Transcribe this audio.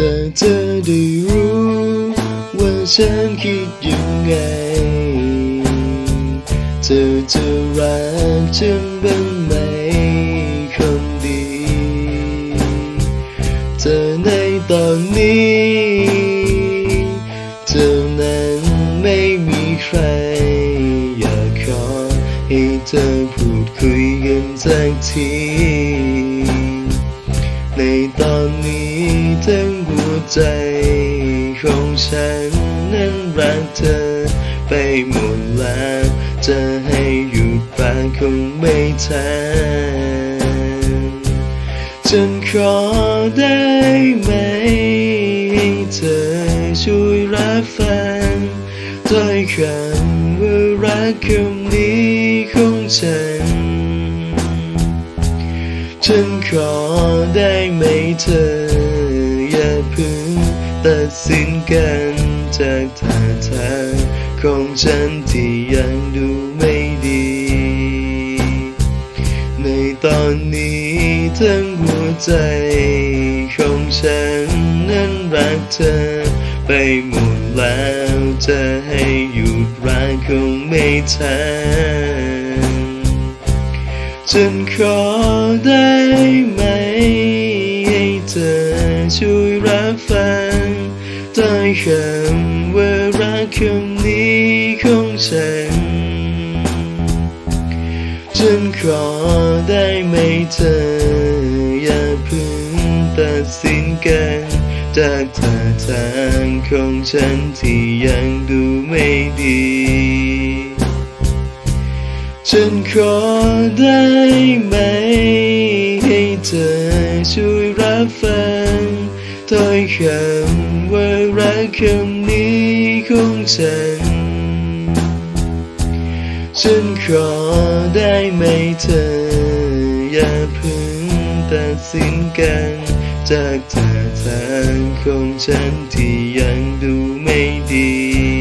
เธอได้รู้ว่าฉันคิดยังไง เธอจะรักฉันบ้างไหมคนดี เธอในตอนนี้ เธอนั้นไม่มีใคร อยากขอให้เธอพูดคุยกันสักที ในตอนนี้ทั้ง ใจของฉันนั้นรักเธอไปหมดแล้วจะให้หยุดปากคงไม่ทันฉันขอได้ไหมให้เธอช่วยรับฟังถ้อยคำว่ารักคำนี้ของฉัน ฉันขอได้ไหมเธอ อย่าเพึ่งตัดสินกันจากท่าทางของฉันที่ยังดูไม่ดี ในตอนนี้ทั้งหัวใจของฉันนั้นรักเธอ ไปหมดแล้วจะให้หยุดรักคงไม่ทันฉันขอได้ไหมให้เธอช่วยรับ ฟังถ้คำว่ารักคำนี้ของฉันฉันขอได้ไหมเธอ อย่าพึ่งตัดสินกันจากท่าทางของฉันที่ยังดูไม่ดี ฉันขอได้ไหม ให้เธอช่วยรับฟัง ถ้อยคำว่ารักคำนี้ของฉัน ฉันขอได้ไหมเธอ อย่าพึ่งตัดสินกัน จากท่าทางของฉันที่ยังดูไม่ดี